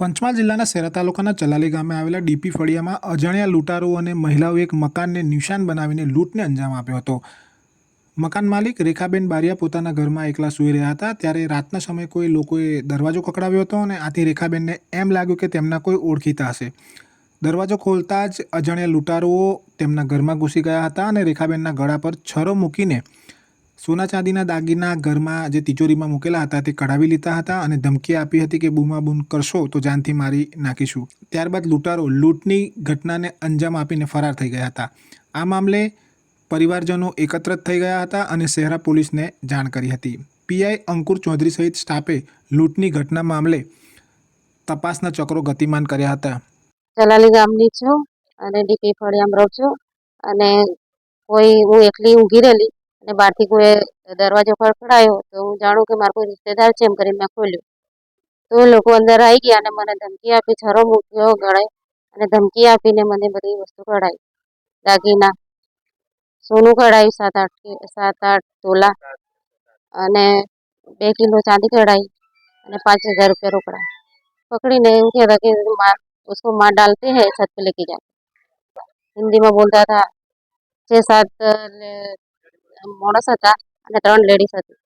પંચમહાલ જિલ્લાના સેરા તાલુકાના ચલાલી ગામે આવેલા ડીપી ફળિયામાં અજાણ્યા લૂંટારો અને મહિલાઓએ એક મકાનને નિશાન બનાવીને લૂંટને અંજામ આપ્યો હતો. મકાન માલિક રેખાબેન બારિયા પોતાના ઘરમાં એકલા સૂઈ રહ્યા હતા. ત્યારે રાતના સમયે કોઈ લોકોએ દરવાજો ખકડાવ્યો હતો અને આથી રેખાબેનને એમ લાગ્યું કે તેમના કોઈ ઓળખીતા હશે. દરવાજો ખોલતા જ અજાણ્યા લૂંટારુઓ તેમના ઘરમાં ઘૂસી ગયા હતા અને રેખાબેનના ગળા પર છરો મૂકીને સોના ચાંદીના દાગીના ઘરમાં જે તિજોરીમાં મૂકેલા હતા તે કઢાવી લીધા હતા અને ધમકી આપી હતી કે બૂમાબૂમ કરશો તો જાનથી મારી નાખીશું. ત્યારબાદ લૂંટારો લૂંટની ઘટનાને અંજામ આપીને ફરાર થઈ ગયા હતા. આ મામલે પરિવારજનો એકત્ર થઈ ગયા હતા અને શહેરા પોલીસને જાણ કરી હતી. પીઆઈ અંકુર ચૌધરી સહિત સ્ટાફે લૂંટની ઘટના મામલે તપાસના ચક્રો ગતિમાન કર્યા હતા. ચલાલી ગામની છું અને ડીપી ફળિયામ રહું છું અને કોઈ હું એકલી ઊંઘી રહેલી અને બહારથી કોઈ દરવાજો ખડખડાયો તો હું જાણું કે મારો કોઈ રિશ્તેદાર છે એમ કરીને મેં ખોલ્યું તો એ લોકો અંદર આવી ગયા અને મને ધમકી આપી છરો મૂક્યો ગળે અને ધમકી આપીને મને બધી વસ્તુ કઢાવી દાગીના સોનું કઢાવ્યું સાત આઠ કે- સાત આઠ તોલા અને બે કિલો ચાંદી કઢાઈ અને પાંચ હજાર રૂપિયા રોકડા पकड़ीने એવું કહેતા કે मार उसको मार डालते हैं छत पे लेके जाके हिंदी में बोलता था छः सात માણસ હતા અને ત્રણ લેડીઝ હતી